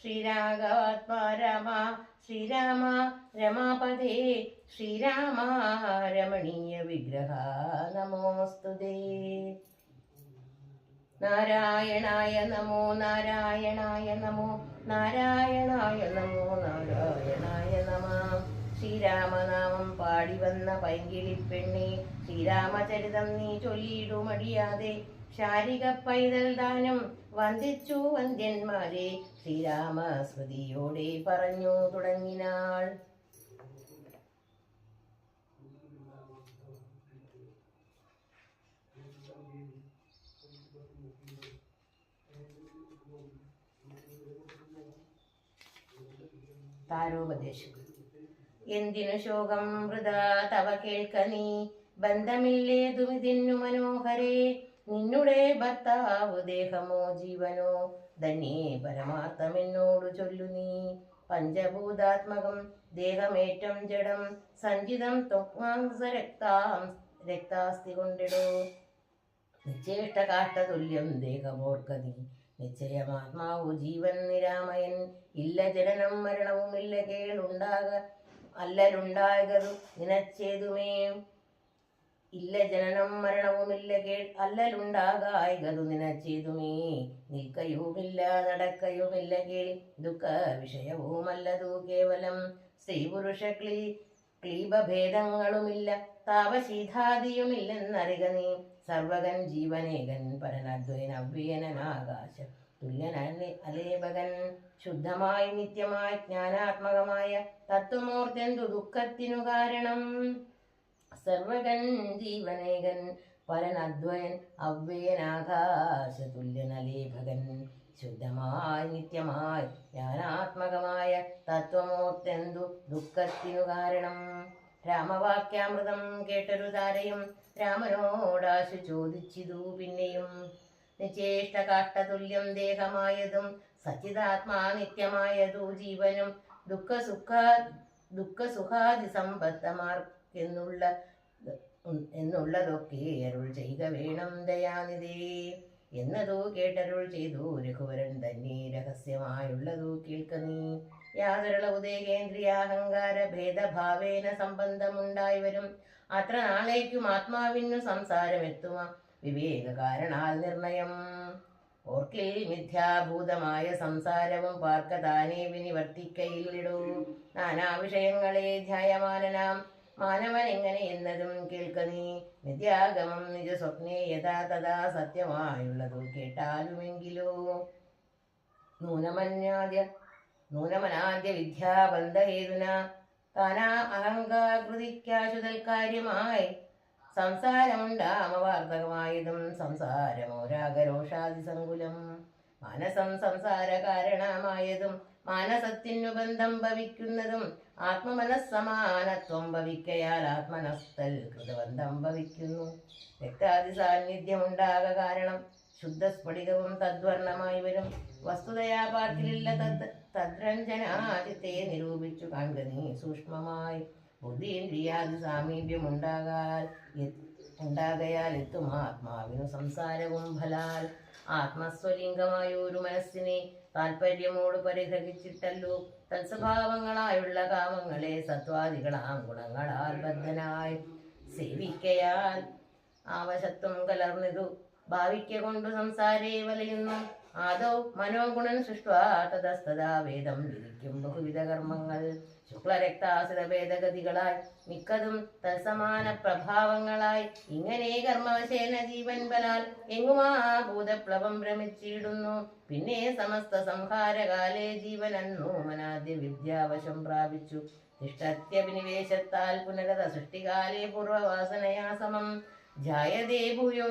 ശ്രീരാഘവാത്മാ രാമ ശ്രീരാമ രമാപതേ ശ്രീരാമ രമണീയ വിഗ്രഹ. നമോസ്തുതേ നാരായണായ നമോ നാരായണായ നമോ നാരായണായ നമോ നാരായണായ നമ. ശ്രീരാമനാമം പാടി വന്ന പൈങ്കിളിപ്പെണ്ണെ ശ്രീരാമചരിതം നീ ചൊല്ലിയിടുമടിയാതെ ശാരിക പൈതൽ ദാനം വന്ദിച്ചു വന്ദ്യന്മാരെ ശ്രീരാമ സ്മൃതിയോടെ പറഞ്ഞു തുടങ്ങിനാൾ. എന്തിനു ശോകം വൃതാ? തവ കേൾക്ക നീ. ബന്ധമില്ലേതുമിതിന്നു മനോഹരേ. നിന്നുടെ ഭർത്താവ് ദേഹമോ ജീവനോ? ധന്യേ പരമാർത്ഥമെന്നോടു ചൊല്ലു നീ. പഞ്ചഭൂതാത്മകം ദേഹമേറ്റം ജഡം സഞ്ചിതം രക്താം രക്താസ്തി കൊണ്ടിടോ. നിശ്ചേഷ്ട കാഷ്ടതുല്യം ദേഹമോർക്കതി നിശ്ചയമാത്മാവു ജീവൻ നിരാമയൻ. ഇല്ല ജനനം മരണവും ഇല്ല കേളുണ്ടാക അല്ലലുണ്ടാകതു നിനച്ചേതുമേ. ഇല്ല ജനനം മരണവുമില്ല കേൾ അല്ലലുണ്ടാകായകതു നിനച്ചേതുമേ. നിൽക്കയുമില്ല നടക്കയുമില്ല കേൾ ദുഃഖ വിഷയവുമല്ലതു കേവലം. സ്ത്രീ പുരുഷ ക്ലീ ക്ലീബഭേദങ്ങളുമില്ല താപശീതാദിയുമില്ലെന്നറിക നീ. സർവകൻ ജീവനേകൻ പരനദ്വൈന അവ്യനാകാശ തുല്യനലെ അലേപകൻ. ശുദ്ധമായി നിത്യമായി ജ്ഞാനാത്മകമായ തത്വമൂർത്തിന്തു ദുഃഖത്തിനു കാരണം? സർവകൻ ജീവനേകൻ പരനദ്വയൻ അവ്യനാകാശ തുല്യനലേഭകൻ ശുദ്ധമായി നിത്യമായി ജ്ഞാനാത്മകമായ തത്വമോർത്തെന്തു ദുഃഖത്തിനു കാരണം? രാമവാക്യാമൃതം കേട്ടൊരു താരയും രാമനോടാശു ചോദിച്ചിതു പിന്നെയും. നിചേഷ്ട കാഷ്ടതുല്യം ദേഹമായതും സച്ചിതാത്മാ നിത്യമായതു ജീവനും ദുഃഖസുഖ ദുഃഖസുഖാദി സമ്പത്തമാർ എന്നുള്ള എന്നുള്ളതൊക്കെ അരുൾ ചെയ്യുക വേണം ദയാനിധേ. എന്നതോ കേട്ടരുൾ ചെയ്തു. രഘുവരൻ തന്നെ രഹസ്യമായുള്ളതു കേൾക്ക നീ. യാതൊരളവ് ദേഹേന്ദ്രിയാഹങ്കാര ഭേദഭാവേന സംബന്ധമുണ്ടായി വരും. അത്ര നാളേക്കും ആത്മാവിനു സംസാരമെത്തുക വിവേക കാരണാൽ നിർണയം. ഓർക്കിൽ മിഥ്യാഭൂതമായ സംസാരവും പാർക്ക താനേ വിനിവർത്തിക്കയിലിടൂ. നാനാ വിഷയങ്ങളെ ധ്യായമാനനാം. മാനവൻ എങ്ങനെ എന്നതും കേൾക്ക നിത്യാഗമം നിജ സ്വപ്നേ യഥാ തഥാ സത്യമായുള്ളതു കേട്ടാലുമെങ്കിലോ? നൂനമന്യാദ്യ നൂനമനാദ്യ വിദ്യാബന്ധഹേതുന താനാ അഹങ്കാകൃതിക്കാശു തൽക്കാര്യമായി സംസാരമുണ്ടാമവാർത്തകമായതും സംസാരമോ രാഗരോഷാദി സങ്കുലം മാനസം സംസാര കാരണമായതും മാനസത്തിനു ബന്ധം ഭവിക്കുന്നതും ആത്മമനസ്സമാനത്വം ഭവിക്കയാൽ ആത്മനസ്തൽ കൃതബന്ധം ഭവിക്കുന്നു. രക്താദി സാന്നിധ്യമുണ്ടാക കാരണം ശുദ്ധസ്ഫടികവും തദ്വർണമായി വരും. വസ്തുതയാ പാർക്കിലില്ല തദ് തദ്രഞ്ജനാദിത്തെ നിരൂപിച്ചു കാണുക നീ സൂക്ഷ്മമായി ബുദ്ധീന്ദ്രിയാദി സാമീപ്യം ഉണ്ടാകാൽ ഉണ്ടാകയാൽ എത്തും ആത്മാവിനു സംസാരവും ഫലാൽ. ആത്മസ്വലിംഗമായ ഒരു മനസ്സിനെ താല്പര്യമോട് പരിഗ്രഹിച്ചിട്ടല്ലോ. തത്സ്വഭാവങ്ങളായുള്ള കാമങ്ങളെ സത്വാദികളാം ഗുണങ്ങളാൽ ബദ്ധനായി സേവിക്കയാൽ ആവശത്വം കലർന്നിതു. ഭാവിക്ക കൊണ്ടു സംസാരേ വലയുന്നു. ആദോ മനോഗുണൻ സൃഷ്ടാ തദസ്തദാ വേദം വിധിക്കും. ബഹുവിധ കർമ്മങ്ങൾ ശുക്ലരക്താസുര ഭേദഗതികളായി മിക്കതും തത്സമാന പ്രഭാവങ്ങളായി ഇങ്ങനെ കർമ്മവശേന ജീവൻ ബലാൽ എങ്ങുമാ ഭൂതപ്ലവം ഭ്രമിച്ചിടുന്നു. പിന്നെ സമസ്ത സംഹാരകാലേ ജീവൻ മനാദ്യ വിദ്യാവശം പ്രാപിച്ചു. തിഷ്ടത്യഭിനിവേശത്താൽ പുനരത സൃഷ്ടികാലേ പൂർവവാസനയാ സമം. ജായതേ ഭൂയോ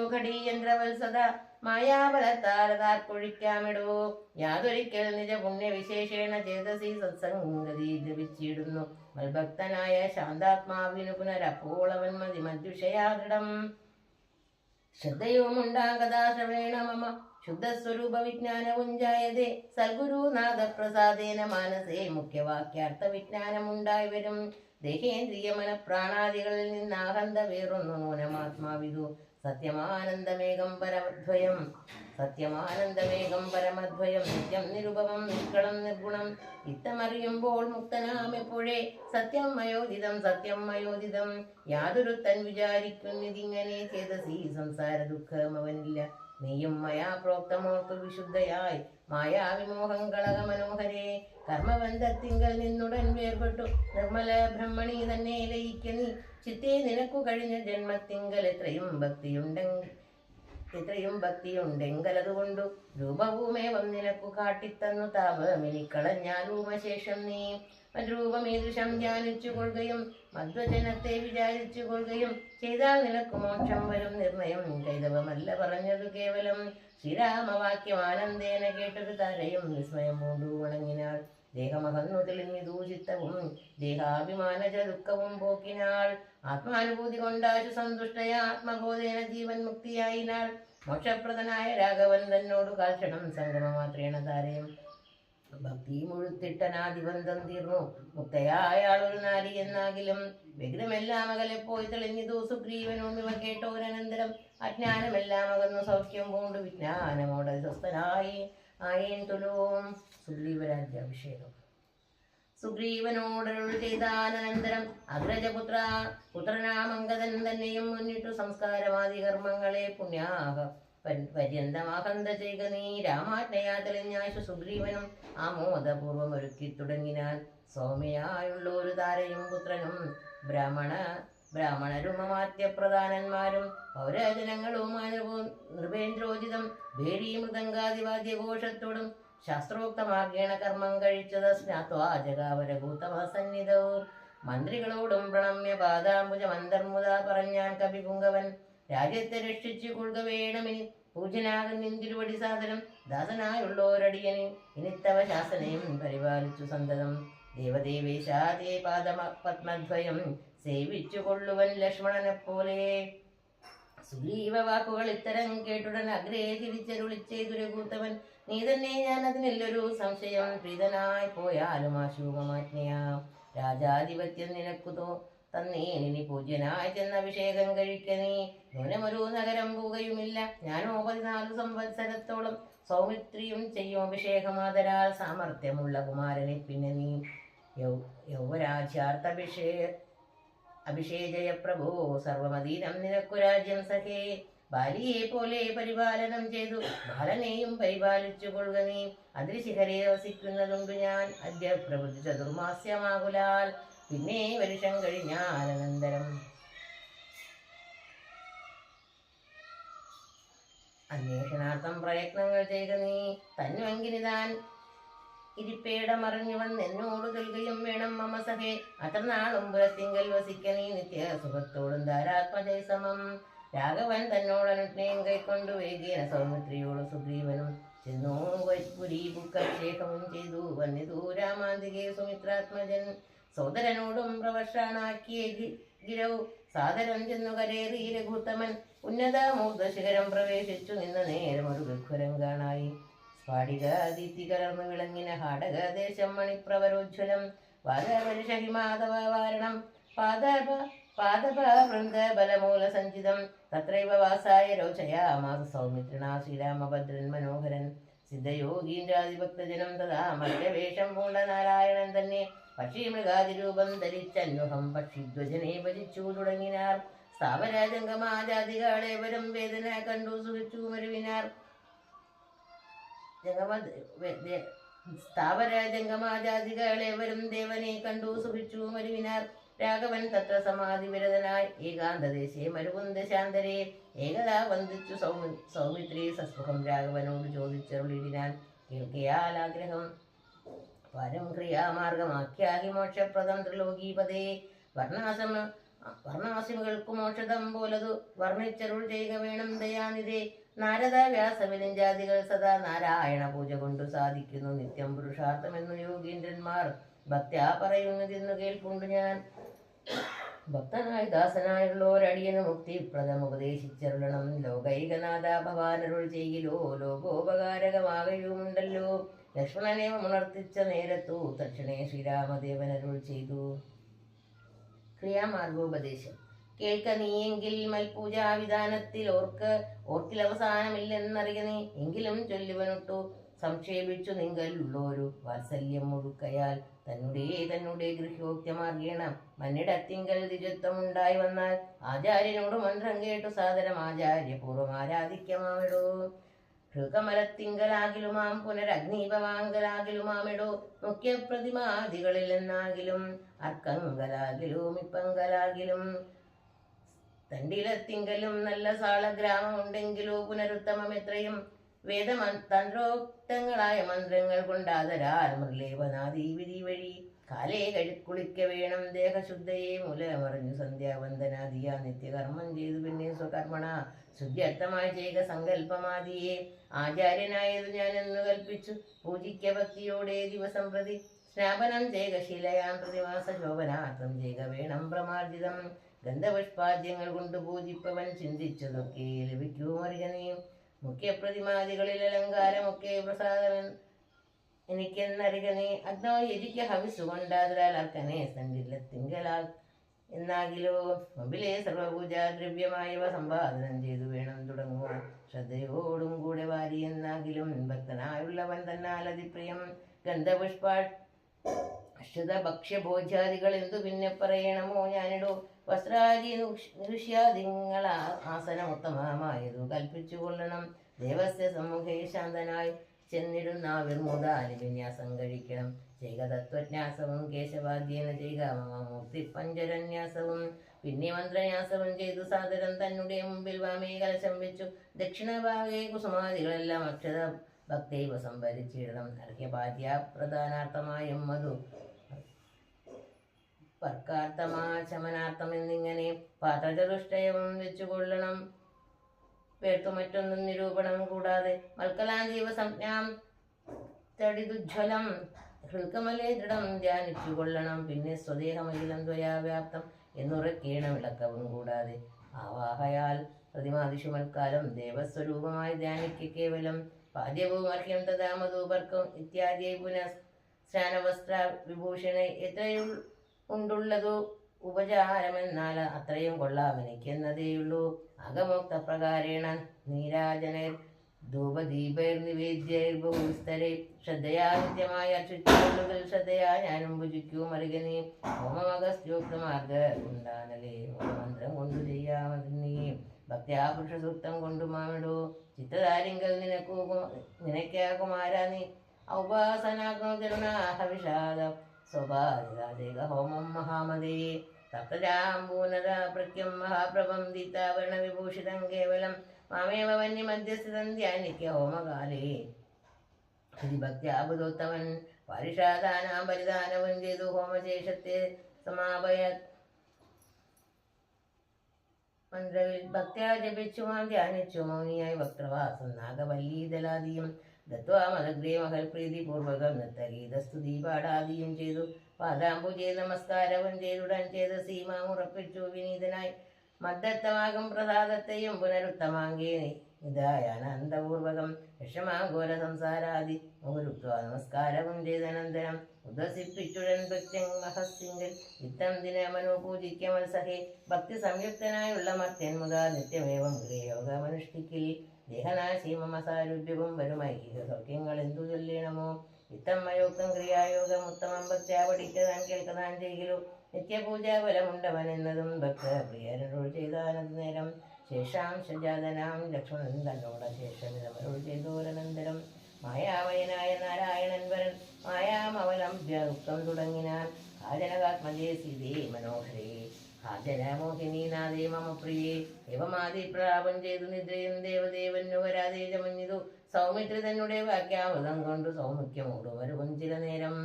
മായാബലത്താലതാർക്കൊഴിക്കാമിടോ യാതൊരിക്കൽ നിജ പുണ്യവിശേഷേണ ചേതസി സത്സംഗതി ജപിച്ചിടുന്നു. മൽഭക്തനായ ശാന്താത്മാവിനു പുനരപ്പോളവൻ മതി മദ്വിഷയാദൃഢം ശ്രദ്ധയുമുണ്ടാകദാശ്രവേണ മമ ശുദ്ധസ്വരൂപ വിജ്ഞാനവും ജായതേ സൽഗുരുനാഥ പ്രസാദേന മാനസേ മുഖ്യവാക്യാർത്ഥ വിജ്ഞാനമുണ്ടായി വരും. ദേഹേന്ദ്രിയ മനപ്രാണാദികളിൽ നിന്നാഹന്ത വേറൊന്നു നൂനമാത്മാവിതു സത്യമാനന്ദമേകം പരമദ്വയം. സത്യമാനന്ദമേകം പരമദ്വയം നിത്യം നിരുപമം നിഷ്കളം നിർഗുണം. ഇത്തമറിയുമ്പോൾ മുക്തനാമെപ്പോഴേ സത്യം മയോദിതം സത്യം മയോദിതം. യാതൊരുത്തൻ വിചാരിക്കുന്നിതിങ്ങനെ ചേതസി സംസാര ദുഃഖം അവനില്ല. നീയും മയാ പ്രോക്തമോർത്തു വിശുദ്ധയായി. മായാവിമോഹം കളക മനോഹരേ. കർമ്മബന്ധത്തിങ്കൽ നിന്നുടൻ വേർപെട്ടു. നിർമ്മല ബ്രഹ്മണി തന്നെ ലയിക്ക ചിത്തേ നിനക്കു കഴിഞ്ഞ ജന്മത്തിങ്കൽ എത്രയും ഭക്തിയുണ്ടെങ്കിൽ എത്രയും ഭക്തിയുണ്ടെങ്കലതുകൊണ്ടു രൂപഭൂമേവം നിനക്കു കാട്ടിത്തന്നു താപമിനിക്കളഞ്ഞാൽ രൂപശേഷം നീ. മദ്രൂപമീദൃശം ധ്യാനിച്ചു കൊള്ളുകയും മധ്വജനത്തെ വിചാരിച്ചു കൊള്ളുകയും ചെയ്താൽ നിനക്ക് മോക്ഷം വരും നിർണയം കൈതവമല്ല പറഞ്ഞതു കേവലം. ശ്രീരാമവാക്യം ആനന്ദേന കേട്ടൊരു തരയും വിസ്മയം പൂണ്ടു വണങ്ങിനാൾ ദേഹമകന്നു തെളിഞ്ഞു ദൂഷിത്തവും ദേഹാഭിമാനജ ദുഃഖവും പോക്കിനാൾ ആത്മാനുഭൂതി കൊണ്ടാശു സന്തുഷ്ടയ ആത്മബോധേന ജീവൻ മുക്തിയായിനാൾ മോക്ഷപ്രദനായ രാഘവൻ തന്നോട് കാൽക്ഷണം സംഗമമാത്രേണ താരയും ഭക്തി മുഴുത്തിട്ടനാദിബന്ധം തീർന്നു. മുക്തയായാൾ ഒരു നാരി എന്നാകിലും വിഘ്നമെല്ലാം അകലെ പോയി തെളിഞ്ഞതു സുഗ്രീവനും ഇവ കേട്ടോരനന്തരം അജ്ഞാനമെല്ലാം അകന്നു. സൗഖ്യം പൂണ്ടു വിജ്ഞാനമോടെ സ്വസ്ഥനായി. ആയേൻ സുഗ്രീവരാജ്യ അഭിഷേകം. സുഗ്രീവനോടരുൾ ചെയ്താനന്തരം അഗ്രജപുത്ര പുത്രനാമംഗതൻ തന്നെയും മുന്നിട്ടു സംസ്കാരവാദി കർമ്മങ്ങളെ പുണ്യാഹ പര്- പര്യന്തമാകന്ത ചെയ്ക നീ രാമാജ്ഞയാ തെളിഞ്ഞാശു സുഗ്രീവനും ആമോദപൂർവം ഒരുക്കി തുടങ്ങിനാൽ സൗമ്യയായുള്ള ഒരു താരയും പുത്രനും ബ്രാഹ്മണ ബ്രാഹ്മണരുമമാത്യപ്രധാനന്മാരും പൗരജനങ്ങളുമായ നൃപേന്ദ്രോചിതം ഭേരി മൃദംഗാദിവാദ്യഘോഷത്തോടും ശാസ്ത്രോക്തമാർഗേണ കർമ്മം കഴിച്ചത് സ്നാത്വാ ജഗാവരഭൂതമ സന്നിധവും മന്ത്രികളോടും പ്രണമ്യ പാദാംബുജ മന്ദർമുത പറഞ്ഞാൻ കവിപുങ്കവൻ രാജ്യത്തെ രക്ഷിച്ചു കൊള്ളുക വേണമിനി പൂജനാകൻ നിന്തിരുവടി സാധനം ദാസനായുള്ളോരടിയന്. ഇനിത്തവ ശാസനയും പരിപാലിച്ചു സന്തതം. ദേവദേവേശാദേ പാദമ പത്മദ്വയം സേവിച്ചു കൊള്ളുവൻ ലക്ഷ്മണനെ പോലെ സുഗ്രീവ വാക്കുകൾ ഇത്തരം കേട്ടുടൻ അഗ്രേ തിരിച്ചരുളിച്ചേതുരകൂത്തവൻ നീ തന്നെ ഞാൻ അതിനില്ലൊരു സംശയം പ്രീതനായി പോയാലും ആശൂപമാജ്ഞയാ രാജാധിപത്യം നിനക്കുതോ? തന്നേനി പൂജ്യനായി ചെന്ന അഭിഷേകം കഴിക്ക നീ. ന്യൂനമൊരു നഗരം പോവുകയുമില്ല ഞാനോ പതിനാല് സംവത്സരത്തോളം സൗമിത്രിയും ചെയ്യും അഭിഷേകമാതരാൽ. സാമർഥ്യമുള്ള കുമാരനെ പിന്നെ നീ യൗ യൗവരാജ്യാർത്ഥഭിഷേ അഭിഷേകയ പ്രഭോ സർവമതീനം നിനക്കു രാജ്യം സഖേ. ബാലിയെ പോലെ പരിപാലനം ചെയ്തു. ബാലനെയും പരിപാലിച്ചു കൊള്ളുക നീ. അതിരിശിഖരെ വസിക്കുന്നതുണ്ട് ഞാൻ. അദ്യ പ്രവൃത്തി ചതുർമാസ്യമാകുലാൽ. പിന്നെ വരുഷം കഴിഞ്ഞാൽ അനന്തരം. അന്വേഷണാർത്ഥം പ്രയത്നങ്ങൾ ചെയ്ത നീ. തന്നുവെങ്കിനി താൻ ഇരിപ്പേടമറിഞ്ഞു വന്ന് എന്നോട് നൽകുകയും വേണം മമ സഹേ അത്ര നാളും വസിക്ക നീ നിത്യ സുഖത്തോടും ധാരാത്മജയ സമം. രാഘവൻ തന്നോടനുജ്ഞയും കൈക്കൊണ്ടു വേഗേന സൗമിത്രിയോട് സുഗ്രീവനും ചെന്നു പുരി ബുക്കഭിഷേകവും ചെയ്തു. വന്നിതു രാമാന്തികെ സുമിത്രാത്മജൻ. സോദരനോടും പ്രവർഷാണാക്കിയ ഗി- ഗിരൗ. സാദരം ചെന്നു കരേറി രഘുത്തമൻ. ഉന്നത മൂർധശിഖരം പ്രവേശിച്ചു. നിന്ന നേരം ഒരു ഗുഖുരം കാണായി. ദീപ്തി കലർന്നു വിളങ്ങിന ഹാടകദേശം മണിപ്രവരോജ്വലം. വാഗവരുഷഹിമാധവ വാരണം പാദപ പാദപ വൃന്ദ സഞ്ചിതം തത്രൈവ വാസായ രോചയാമാസ സൗമിത്രിണാ ശ്രീരാമഭദ്രൻ മനോഹരൻ. സിദ്ധയോഗീന്ദ്രാതിഭക്തജനം തഥാ മധ്യവേഷം പൂണ്ട നാരായണൻ തന്നെ. പക്ഷിമൃഗാതിരൂപം ധരിച്ചന്വഹം പക്ഷിധ്വജനെ ഭജിച്ചു തുടങ്ങിനാർ. സ്ഥാപരാജംഗമാജാതികളെ വരും വേദന കണ്ടു സുഖിച്ചു മരുവിനാർ. ജംഗമ സ്ഥാവരജംഗമാജാതികളെ വരും ദേവനെ കണ്ടു സുഖിച്ചു മരുവിനാർ. രാഘവൻ തത്ര സമാധി വിരതനായി. ഏകാന്തദേശേ മരുകുന്ദ ശാന്തരെ. ഏകദാ വന്ദിച്ചു സൗമി സൗമിത്രി സസ്മുഖം രാഘവനോട് ചോദിച്ചരുളിടിനാൻ. കേൾക്കയാൽ ആഗ്രഹം. പരം ക്രിയാമാർഗമാക്കിയാകി മോക്ഷപ്രദം ത്രിലോകീപതേ. വർണാസമ വർണാസികൾക്ക് മോക്ഷതം പോലതു. വർണിച്ചരുൾ ചെയ്യുക വേണം ദയാനിധേ. നാരദ വ്യാസവിലിഞ്ചാദികൾ സദാ നാരായണ പൂജ കൊണ്ടു സാധിക്കുന്നു. നിത്യം പുരുഷാർത്ഥമെന്നു യോഗീന്ദ്രന്മാർ ഭക്ത്യാ പറയുന്നതെന്നു കേൾപ്പുണ്ട് ഞാൻ. ഭക്തനായ ദാസനായുള്ള ഒരടിയന് മുക്തി മുക്തിപ്രദം ഉപദേശിച്ചരുളണം. ലോകൈകനാഥ ഭവാനരുൾ ചെയ്യലോ ലോകോപകാരകമാകയുമുണ്ടല്ലോ. ലക്ഷ്മണനെ ഉണർത്തിച്ച നേരത്തു തക്ഷണേ ശ്രീരാമദേവനരുൾ ചെയ്തു. ക്രിയാമാർഗോപദേശം. കേൾക്ക നീയെങ്കിൽ മൽപൂജാവിധാനത്തിൽ ഓർക്ക് ഓർക്കിൽ അവസാനമില്ലെന്നറിയണേ എങ്കിലും ചൊല്ലുവനൊട്ടു സംക്ഷേപിച്ചു നിങ്കലുള്ളോരു വാത്സല്യം മുഴുക്കയാൽ തന്നെ തന്നെ ഗൃഹോക്തമാർഗീണം മന്നിടത്തിങ്കൽ ദ്വിജത്വമുണ്ടായി വന്നാൽ ആചാര്യനോട് മന്ത്രം കേട്ടു സാദരം ആചാര്യപൂർവം ആരാധിക്കമാമിടോ ഹൃകമലത്തിങ്കലാകിലുമാം പുനരഗ്നീപമാങ്കലാകിലുമാമിടോ. മുഖ്യ പ്രതിമാദികളിൽ എന്നാകിലും അർക്കങ്കലാകിലും ഇപ്പങ്കലാകിലും തണ്ടിലത്തിങ്കലും നല്ല സാളഗ്രാമമുണ്ടെങ്കിലോ പുനരുത്തമം എത്രയും വേദമ തന്ത്രോക്തങ്ങളായ മന്ത്രങ്ങൾ കൊണ്ടാതരാൽ മൃലേപനാദി വിധി വഴി. കാലേ കഴിക്കുളിക്ക വേണം ദേഹശുദ്ധയെ മൂലമറിഞ്ഞു സന്ധ്യാവന്ദനാദിയ നിത്യകർമ്മം ചെയ്തു പിന്നെ സ്വകർമ്മണ. ശുദ്ധ്യർത്ഥമായി ചെയ്ത സങ്കല്പമാദിയെ ആചാര്യനായത് ഞാനെന്ന് കൽപ്പിച്ചു. പൂജിക്ക ഭക്തിയോടെ ദിവസം പ്രതി സ്നാപനം ചെയ്ത ശിലയാം പ്രതിമാസ ശോഭനാർത്ഥം ചെയ്ത വേണം പ്രമാർജിതം ഗന്ധപുഷ്പാദ്യങ്ങൾ കൊണ്ട് പൂജിപ്പവൻ ചിന്തിച്ചതൊക്കെ ലഭിക്കുമറിയനെയും മുഖ്യ പ്രതിമാദികളിൽ അലങ്കാരമൊക്കെ പ്രസാദനൻ എനിക്കെന്നറികനെ. അഗ്നോ യജിക്ക ഹവിസ് കൊണ്ടാതിരാൽ അർക്കനെ സണ്ടില്ല തിങ്കലാൽ എന്നാകിലോ. മുമ്പിലെ സർവപൂജാ ദ്രവ്യമായവ സമ്പാദനം ചെയ്തു വേണം തുടങ്ങുവാൻ. ശ്രദ്ധയോടും കൂടെ വാരി എന്നാകിലും ഭക്തനായുള്ളവൻ തന്നാലതിപ്രിയം. ഗന്ധപുഷ്പാ അശ്വത ഭക്ഷ്യഭോജ്യാദികൾ എന്തു പിന്നെ പറയണമോ? ഞാനിടോ വസ്ത്രാദി ദൃശ്യാദിങ്ങൾ ആസനമുത്തമമായതു കൽപ്പിച്ചു കൊള്ളണം ദേവസ്യ സമൂഹേ ശാന്തനായി ചെന്നിടുന്ന വിർമുദ അനുവിന്യാസം കഴിക്കണം. ചെയ്ക തത്വജ്ഞാസവും കേശവാദ്യേന ചെയ്ക മൂർത്തി പഞ്ചരന്യാസവും പിന്നെ മന്ത്രന്യാസവും ചെയ്തു സാദരം തന്നെ മുമ്പിൽ വാമേ കലശം വെച്ചു. ദക്ഷിണഭാഗേ കുസുമാദികളെല്ലാം അക്ഷര ഭക്തൈവ അർഘ്യപാദ്യ പ്രധാനാർത്ഥമായും മധു. വർക്കാർത്ഥമാചമനാർത്ഥം എന്നിങ്ങനെ പാത്രചതുഷ്ടയം വെച്ചുകൊള്ളണം. പേർത്തു മറ്റൊന്നും നിരൂപണം കൂടാതെ മൽക്കലാഞ്ജീവ സംജ്ഞാം തടിതുജ്വലം ഹൃൽക്കമലേ ദൃഢം ധ്യാനിച്ചു കൊള്ളണം പിന്നെ സ്വദേഹമഖിലം ദ്വയാവ്യാപ്തം എന്നുറക്കേണം ഇളക്കവും കൂടാതെ ആവാഹയാൽ പ്രതിമാദിഷു മൽക്കാലം ദേവസ്വരൂപമായി ധ്യാനിക്ക കേവലം പാദ്യവും അർഹ്യം തഥാ മധുപർക്കം ഇത്യാദി പുനഃ സ്നാനവസ്ത്ര വിഭൂഷണ എത്രയും ഉണ്ടുള്ളതു ഉപചാരമെന്നാൽ അത്രയും കൊള്ളാം അകമോക്തപ്രകാരേണ അകമോക്ത പ്രകാരേണ നീരാജനർ ധൂപദീപൈർ നിവേദ്യൈർ ബഹുസ്തരെ ശ്രദ്ധയാ നിത്യമായ ചുറ്റുകൊള്ളുകൾ ശ്രദ്ധയാ ഞാനും ഭുജിക്കൂ മറികനെ ഹോമമഗസ്യോക്തമാർഗ ഉണ്ടാനലേ. മന്ത്രം കൊണ്ടു ചെയ്യാമതിനീ ഭക്ത്യാ പുരുഷ സൂക്തം കൊണ്ടു മാമിടൂ ചിത്തധാരിങ്കൽ നിനക്കൂ നിനക്കാ കുമാരാ നീ ഔപാസനാഗ്നോതിരുണാഹവിഷാദ സ്വഭാതിക ഹോമം മഹാമതേ. സപ്തജാംബൂനര പ്രഖ്യം മഹാപ്രഭം ദീതാവരണ കേവലം മാമേവ വന്യമധ്യസ്ഥിതം ധ്യാനിക്ക ഹോമകാലേ. ഭക്ത്യാബുധോത്തമൻ പരിഷാദാനാം പരിധാനവും ചെയ്തു ഹോമശേഷത്തെ സമാപയ മന്ത്രവിൽ ഭക്ത്യാ ജപിച്ചുമാൻ ധ്യാനിച്ചു മൗനിയായി വക്രവാസം നാഗവല്ലീതലാദിയും ദത്വാമതഗ്രേ മഹൽ പ്രീതിപൂർവകം നൃത്തഗീതസ്തുതി പാടാദിയും ചെയ്തു. പാദാമ്പു ചെയ്ത് നമസ്കാരവും ചെയ്തുടൻ ചെയ്ത് സീമാമുറപ്പിച്ചു. വിനീതനായി മദ്ദത്തമാകും പ്രസാദത്തെയും പുനരുത്തമാങ്കേ ഇതായാനന്ദപൂർവകം വിഷമാഘോര സംസാരാദി മുഹുരുത്വ നമസ്കാരവും ചെയ്തനന്തരം ഉദസിപ്പിച്ചുടൻ ഭക്തൻ മഹസിംഗൽ ഇത്തം ദിനമനു പൂജിക്ക സഹേ ഭക്തി സംയുക്തനായുള്ള മർത്യൻ മുതാ നിത്യമേവം ഗൃഹയോഗമനുഷ്ഠിക്കിൽ. ദേഹനാശി മമ സാരൂപ്യവും വരുമായി സൗഖ്യങ്ങൾ എന്തു ചൊല്ലണമോ? ഇത്തം മയോക്തം ക്രിയായോഗം ഉത്തമം ഭക്ത്യാ പഠിച്ചതാൻ കേൾക്കതാൻ ചെയ്യലു. എന്നതും ഭക്ത നേരം. ശേഷാംശജാതനാം സജാതനാം ചെയ്തോരനന്തരം മായാവയനായ നാരായണൻ വരൻ മായാമവലം ഉക്തം തുടങ്ങിനാൻ ഹാജനകാത്മജേ സീതേ മനോഹരേ. ഹാജനമോഹിനി നാദേ മമ പ്രിയേ. ദേവമാതി പ്രാപം ചെയ്തു നിദ്രയും ദേവദേവനു വരാതെ ചമഞ്ഞിതു സൗമിത്രി തന്നെ വാക്യാമൃതം കൊണ്ട് സൗമുഖ്യമോടും വരുവും ചില നേരം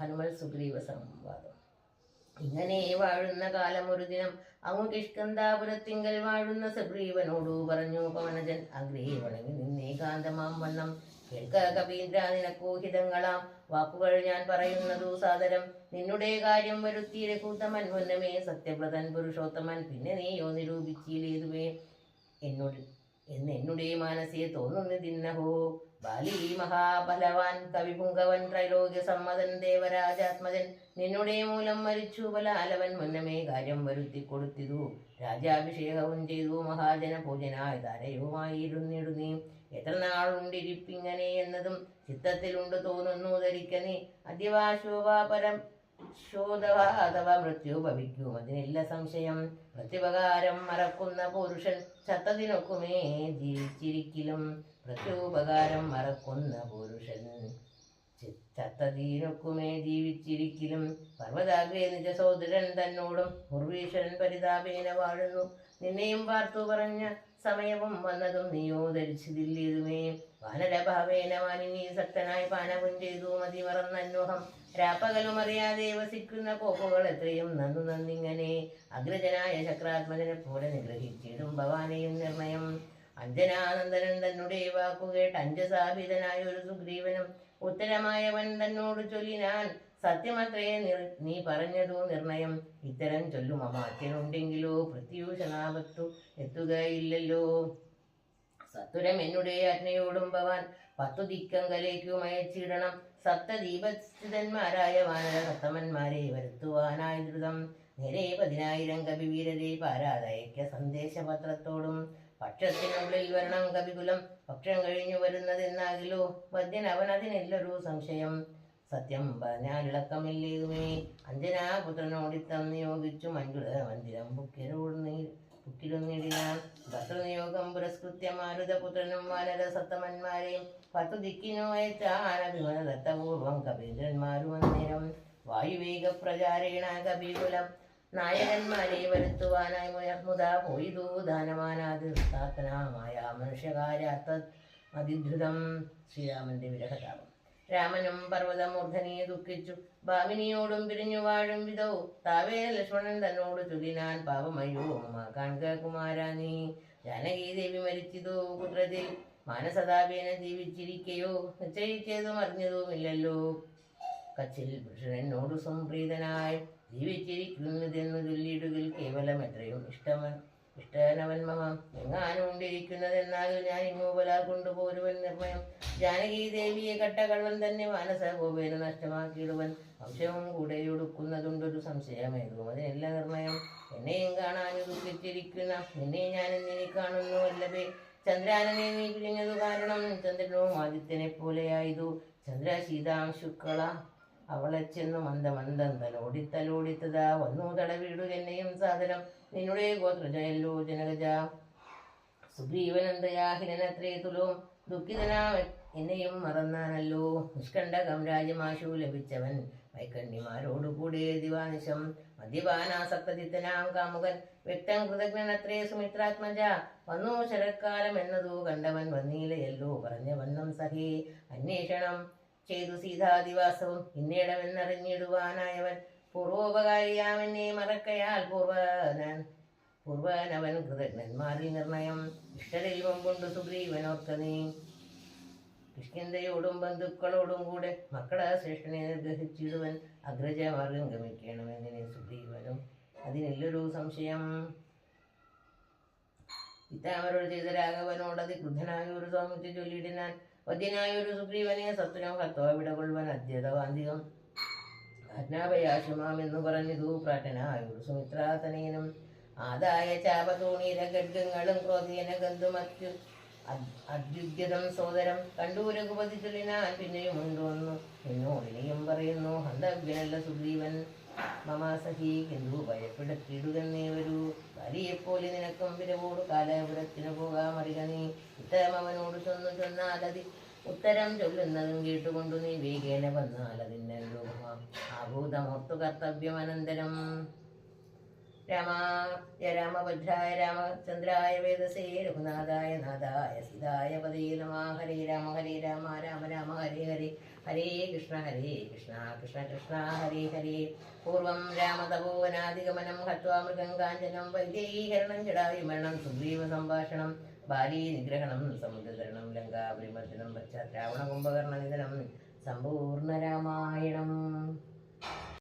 ഹനുമൽ സുഗ്രീവ സംവാദം. ഇങ്ങനെ വാഴുന്ന കാലം ഒരു ദിനം അങ്ങു കിഷ്കന്താപുരത്തിങ്കൽ വാഴുന്ന സുഗ്രീവനോടു പറഞ്ഞു പവനജൻ അഗ്രേ വണങ്ങി നിന്നേ കാന്തമാം വണ്ണം. കേൾക്ക കപീന്ദ്ര നിനക്കോഹിതങ്ങളാം വാക്കുകൾ ഞാൻ പറയുന്നതു സാദരം. നിന്നുടെ കാര്യം വരുത്തി രഘുത്തമൻ മുന്നമേ സത്യവ്രതൻ പുരുഷോത്തമൻ പിന്നെ നീയോ നിരൂപിച്ചിലേതുവേ? എന്നോട് എന്ന് എന്നുടെ തോന്നുന്നു തോന്നുന്നതിന്നഹോ ബാലി മഹാബലവാൻ കവിപുങ്കവൻ ത്രൈലോക്യ സമ്മതൻ ദേവരാജാത്മജൻ നിന്നുടെ മൂലം മരിച്ചു. പല അലവൻ മുന്നമേ കാര്യം വരുത്തി കൊടുത്തിതു. രാജാഭിഷേകവും ചെയ്തു. മഹാജന പൂജനായ താരയുമായിരുന്നിടു എത്ര നാളുണ്ടിരിപ്പിങ്ങനെ എന്നതും ചിത്തത്തിലുണ്ട് തോന്നുന്നു ധരിക്കനേ. നീ അദ്യവാശോഭാപരം ശോധവ അഥവാ മൃത്യു ഭവിക്കും. അതിനില്ല സംശയം. പ്രത്യുപകാരം മറക്കുന്ന പുരുഷൻ ചത്തതിനൊക്കുമേ ജീവിച്ചിരിക്കലും. പ്രത്യുപകാരം മറക്കുന്ന പുരുഷൻ ചി- ചത്തതിനൊക്കുമേ ജീവിച്ചിരിക്കലും പർവതാഗ്രേ നിജ സോദരൻ തന്നോടും ഉർവീശ്വരൻ പരിതാപേന വാഴുന്നു. നിന്നെയും പാർത്തു പറഞ്ഞ സമയവും വന്നതും നീയോ ധരിച്ചതില്ലേതുമേ? വാനരഭാവേന മാനിനി സക്തനായി പാനവും ചെയ്തു മതി മറന്നന്വഹം. രാപ്പകലും അറിയാതെ വസിക്കുന്ന കോപ്പുകൾ എത്രയും നന്നു നന്നിങ്ങനെ. അഗ്രജനായ ചക്രാത്മജനെ പോലെ നിഗ്രഹിച്ചിടും ഭവാനെയും നിർണയം. അഞ്ജനാനന്ദനൻ തന്നുടേ വാക്കുകേട്ട് അഞ്ജസാഭിതനായ ഒരു സുഗ്രീവനും ഉത്തരമായവൻ തന്നോട് ചൊല്ലിനാൻ സത്യമത്രേ നീ പറഞ്ഞതു നിർണയം. ഇത്തരം ചൊല്ലും അമാത്യനുണ്ടെങ്കിലോ? പ്രത്യൂഷണാപത്തു എത്തുകയില്ലല്ലോ. സത്വരം എന്നുടെ ആജ്ഞയോടും ഭവാൻ പത്തു ദിക്കങ്കലേക്കും അയച്ചിടണം. സപ്തദീപസ്ഥിതന്മാരായ വാനര സത്തമന്മാരെ വരുത്തുവാനായി ദ്രുതം. നേരെ പതിനായിരം കവിവീരരെ പാരാതയക്ക സന്ദേശപത്രത്തോടും. പക്ഷത്തിനുള്ളിൽ വരണം കവികുലം. പക്ഷം കഴിഞ്ഞു വരുന്നതെന്നാകിലോ? വദ്യൻ അവൻ അതിനില്ലൊരു സംശയം. സത്യം പറഞ്ഞാൽ അഞ്ജനാ അഞ്ജനാപുത്രനോടിത്തം നിയോഗിച്ചു മഞ്ജുള മന്ദിരം ബുക്കിരോട് ബുക്കിലൊന്നിടിനാൻ ഭർത്തൃനിയോഗം പുരസ്കൃത്യ മാരുതപുത്രനും വാനര സത്തമന്മാരെയും പത്തു ദിക്കിനു അയച്ചാനഭിമനദത്തപൂർവം കപീന്ദ്രന്മാരും അന്നേരം വായുവേഗ പ്രചാരേണ കപികുലം. നായകന്മാരെ വരുത്തുവാനായി മുയ- മുതാ പോയിതു. ദാനമാനാതിർത്താത്തനാമായ മനുഷ്യകാര്യാർത്ഥ അതിദ്രുതം ശ്രീരാമന്റെ വിരഹതാപം. രാമനും പർവതമൂർധനെ ദുഃഖിച്ചു. ഭാമിനിയോടും പിരിഞ്ഞു വാഴും വിധോ താവേ ലക്ഷ്മണൻ തന്നോട് ചുതിനാൻ പാപമയോ കാൺകുമാരാനീ കാൺക കുമാരാ നീ. ജാനകി ദേവി മരിച്ചതോ പുത്രത്തിൽ. മാനസതാപേന ജീവിച്ചിരിക്കയോ? നിശ്ചയിച്ചതും അറിഞ്ഞതുമില്ലല്ലോ. കച്ചിൽ പുരുഷനോട് സംപ്രീതനായി ജീവിച്ചിരിക്കുന്നതെന്ന് ചൊല്ലിയിടുകിൽ കേവലം എത്രയും ഇഷ്ടമൻ ഇഷ്ടനവൻ എങ്ങാനും എങ്ങാനുണ്ടിരിക്കുന്നതെന്നാൽ ഞാൻ ഇങ്ങോപല കൊണ്ടുപോരുവൻ നിർമ്മയം. ജാനകി ദേവിയെ കട്ടകള്ളൻ തന്നെ മാനസ ഗോപേന നഷ്ടമാക്കിയിടുവൻ. വംശവും കൂടെ ഒടുക്കുന്നതുണ്ടൊരു സംശയമേതു അതിനെല്ല നിർമ്മയം. എന്നെയും കാണാൻ ദുഃഖിച്ചിരിക്കുന്ന നിന്നെ ഞാൻ എന്നിനെ കാണുന്നു അല്ലവേ ചന്ദ്രാനനെ നീ പിരിഞ്ഞതു കാരണം ചന്ദ്രനോ ആദിത്യനെ പോലെയായതു. ചന്ദ്ര ശീതാംശുക്കള അവളെ ചെന്നു മന്ദമന്ദം തലോടി വന്നു തടവിടു എന്നെയും സാധനം. നിന്നുടെ ഗോത്രജയല്ലോ ജനകജ. സുഗ്രീവനന്ദയാഹിരനത്രേ തുലോം. ദുഃഖിതനാ എന്നെയും മറന്നാനല്ലോ. നിഷ്കണ്ഠകം രാജ്യമാശു ലഭിച്ചവൻ വൈക്കണ്ണിമാരോടുകൂടി ദിവാനിശം. മദ്യപാനാസക്തചിത്തനാം കാമുകൻ. വ്യക്തം കൃതജ്ഞനത്രേ സുമിത്രാത്മജ. വന്നു ശരത്കാലം എന്നതു കണ്ടവൻ വന്നീലയല്ലോ. പറഞ്ഞ വണ്ണം സഹേ. അന്വേഷണം ചെയ്തു സീതാദിവാസവും ഇന്നിടമെന്നറിഞ്ഞിടുവാനായവൻ പൂർവോപകാരിയാമെന്നെ മറക്കയാൽ പൂർവനൻ പൂർവനവൻ കൃതജ്ഞന്മാരിൽ നിർണയം. ഇഷ്ടദൈവം കൊണ്ട് സുഗ്രീവനോർത്ത നീ. കിഷ്കിന്തയോടും ബന്ധുക്കളോടും കൂടെ മക്കളെ ശ്രേഷ്ഠനെ നിർഗ്രഹിച്ചിടുവൻ അഗ്രജമാർഗം ഗമിക്കണമെന്നിനെ സുഗ്രീവനും അതിനെല്ലൊരു സംശയം. പിതാമരോട് ചെയ്ത രാഘവനോട് അതിക്രുദ്ധനായ ഒരു സ്വാമിത്വ വദ്യനായ ഒരു സുഗ്രീവനെ സത്വനം ഹത്വ വിടകൊള്ളുവൻ അധ്യതവാന്തികം അജ്ഞാപയാശുമാം എന്ന് പറഞ്ഞതു പ്രാട്ടനായ ഒരു സുമിത്രാതനയനും ആദായ ചാപതോണീര ഗഡ്ഗങ്ങളും ക്രോധീന ഗന്ധുമത്യു അദ്യുഗ്യതം സോദരം കണ്ടു രഘുപതി പിന്നെയും ഉണ്ടോന്നു. എന്നോടിനെയും പറയുന്നു ഹന്തവ്യനല്ല സുഗ്രീവൻ. മമാസഹി എന്തു ഭയപ്പെടുത്തിയിടുകന്നേ വരൂ ഭാര്യയെപ്പോലെ നിനക്കും വിരവോട് കാലപുരത്തിന് പോകാമറിക നീ. ഇത്തരം അവനോട് ചൊന്നു ചൊന്നാലതി ഉത്തരം ചൊല്ലുന്നതും കേട്ടുകൊണ്ടു നീ വേഗേന വന്നാൽ അതിനല്ലോ ആഭൂതമോർത്തു കർത്തവ്യം അനന്തരം രാമായ രാമഭദ്രായ രാമചന്ദ്രായ വേദസേ രഘുനാഥായ നാഥായ സീതായ പതേ നമ ഹരേ രാമ ഹരേ രാമ രാമ രാമ ഹരേ ഹരേ ഹരേ കൃഷ്ണ ഹരേ കൃഷ്ണ കൃഷ്ണ കൃഷ്ണ ഹരേ ഹരേ. പൂർവം രാമതപോവനാധിഗമനം ഹത്വാ മൃഗം കാഞ്ചനം വൈദേഹീകരണം ജടാവിമരണം സുഗ്രീവ സംഭാഷണം ബാലീ നിഗ്രഹണം സമുദ്രതരണം ലങ്കാപരിമർദ്ദനം പശ്ചാത്രാവണ കുംഭകർണ നിധനം സമ്പൂർണ രാമായണം.